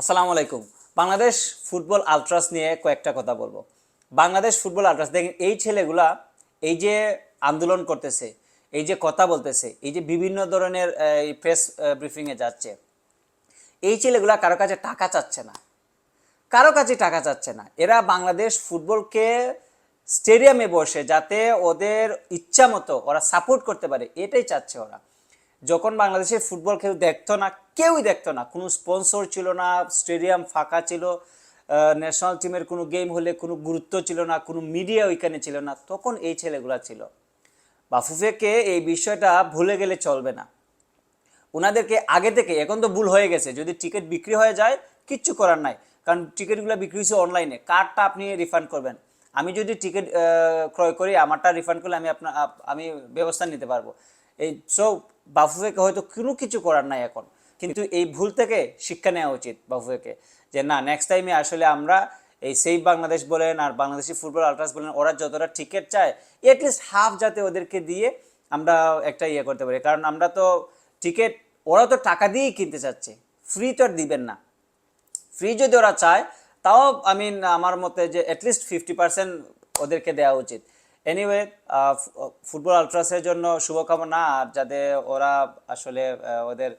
আসসালামু আলাইকুম। বাংলাদেশ ফুটবল আলট্রাস নিয়ে কয়েকটা কথা বলব। বাংলাদেশ ফুটবল আলট্রাস, দেখেন, এই ছেলেগুলা এই যে আন্দোলন করতেছে, এই যে কথা বলতেছে, এই যে বিভিন্ন ধরনের এই প্রেস ব্রিফিংয়ে যাচ্ছে, এই ছেলেগুলা কারও কাছে টাকা চাচ্ছে না। কারও কাছে টাকা চাচ্ছে না। এরা বাংলাদেশ ফুটবলকে স্টেডিয়ামে বসে যাতে ওদের ইচ্ছা মতো ওরা সাপোর্ট করতে পারে, এটাই চাচ্ছে ওরা। যখন বাংলাদেশের ফুটবল কেউ দেখতো না, কেউই দেখতো না। কোনো স্পন্সর ছিল না, স্টেডিয়াম ফাঁকা ছিল ন্যাশনাল টিমের কোনো গেম হলে কোনো গুরুত্ব ছিল না, কোনো মিডিয়া ওইখানে ছিল না, তখন এই ছেলেগুলো ছিল। বাফুফেকে এই বিষয়টা ভুলে গেলে চলবে না। ওনাদেরকে আগে থেকে, এখন তো ভুল হয়ে গেছে, যদি টিকিট বিক্রি হয়ে যায়, কিচ্ছু করার নাই। কারণ টিকিটগুলো বিক্রি হয়েছে অনলাইনে কার্ডটা আপনি রিফান্ড করবেন। আমি যদি টিকিট ক্রয় করি, আমারটা রিফান্ড করলে আমি আপনার আমি ব্যবস্থা নিতে পারব। এই সো বাফুফেকে হয়তো কোনো কিছু করার নাই এখন। কিন্তু এই ভুল থেকে শিক্ষা নেওয়া উচিত বাফুফেকে। যে না নেক্সট টাইমে আসলে আমরা এই সেভ বাংলাদেশ বলেন আর বাংলাদেশি ফুটবল আলট্রাস বলেন, ওরা যতটা টিকিট চায় এটলিস্ট হাফ যাতে ওদেরকে দিয়ে আমরা একটা ইয়ে করতে পারি। কারণ আমরা তো টিকিট ওরা তো টাকা দিয়েই কিনতে চাচ্ছে। ফ্রি তো আর দিবেন না। ফ্রি যদি ওরা চায়, তাও আমি আমার মতে যে অ্যাটলিস্ট ফিফটি পার্সেন্ট ওদেরকে দেওয়া উচিত। এনিওয়ে ফুটবল আলট্রাসের জন্য শুভকামনা, আর যাতে ওরা আসলে ওদের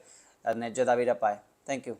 ন্যায্য দাবিটা পায়। Thank you